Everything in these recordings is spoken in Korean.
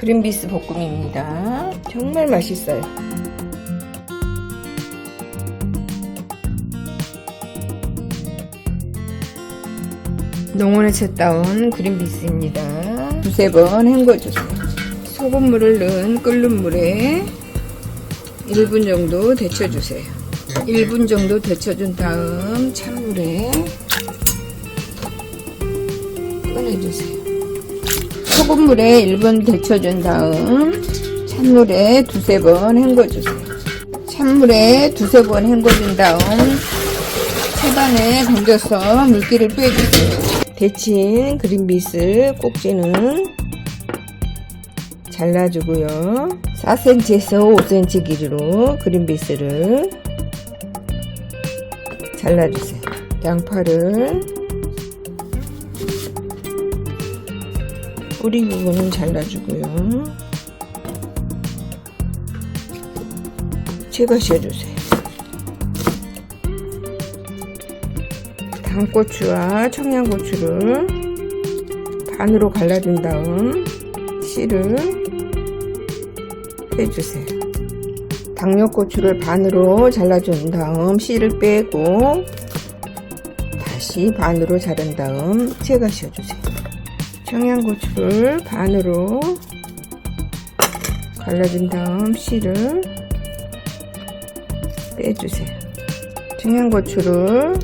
그린비스 볶음입니다. 정말 맛있어요. 농원에서 따온 그린비스입니다. 두세 번 헹궈주세요. 소금물을 넣은 끓는 물에 1분 정도 데쳐주세요. 1분 정도 데쳐준 다음 찬물에 꺼내주세요. 소금물에 1분 데쳐준 다음 찬물에 두세 번 헹궈주세요. 찬물에 두세 번 헹궈준 다음 채반에 건져서 물기를 빼주세요. 데친 그린비스 꼭지는 잘라주고요. 4cm에서 5cm 길이로 그린비스를 잘라주세요. 양파를 뿌리 부분은 잘라주고요. 채가셔주세요. 당고추와 청양고추를 반으로 갈라준 다음 씨를 빼주세요. 당뇨고추를 반으로 잘라준 다음 씨를 빼고 다시 반으로 자른 다음 채가셔주세요. 청양고추를 반으로 갈라준 다음 씨를 빼주세요. 청양고추를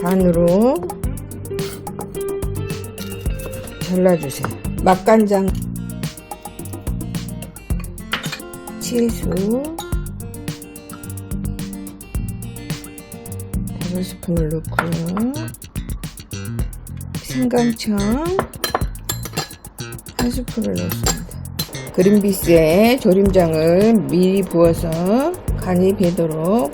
반으로 잘라주세요. 맛간장, 채소, 다섯 스푼을 넣고요. 한 스푼을 넣습니다. 그린비스에 조림장을 미리 부어서 간이 배도록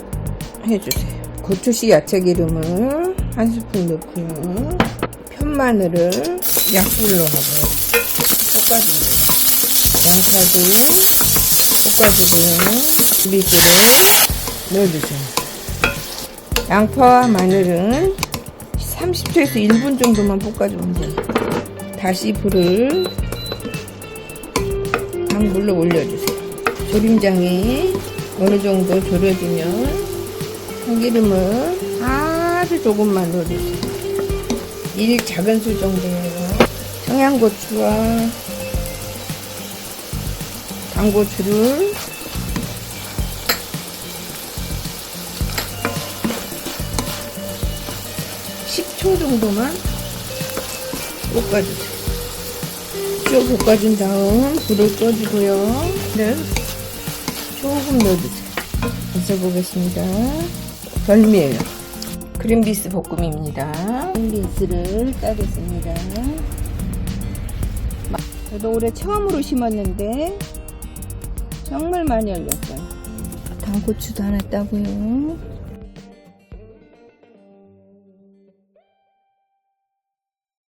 해주세요. 고추씨 야채 기름을 한 스푼 넣고요. 편마늘을 약불로 하고 볶아줍니다. 양파도 볶아주고요. 미스를 넣어주세요. 양파와 마늘은 30초에서 1분 정도만 볶아주면 돼요. 다시 불을 강불로 올려주세요. 조림장이 어느 정도 졸여지면 참기름을 아주 조금만 넣어주세요. 1 작은 술 정도예요. 청양고추와 당고추를 (10초) 정도만 볶아주세요. 쭉 볶아준 다음 불을 꺼주고요. 네. 조금 넣어주세요. 드셔보겠습니다. 별미예요. 그린비스 볶음입니다. 그린비스를 따겠습니다. 저도 올해 처음으로 심었는데 정말 많이 열렸어요. 당고추도 하나 따고요.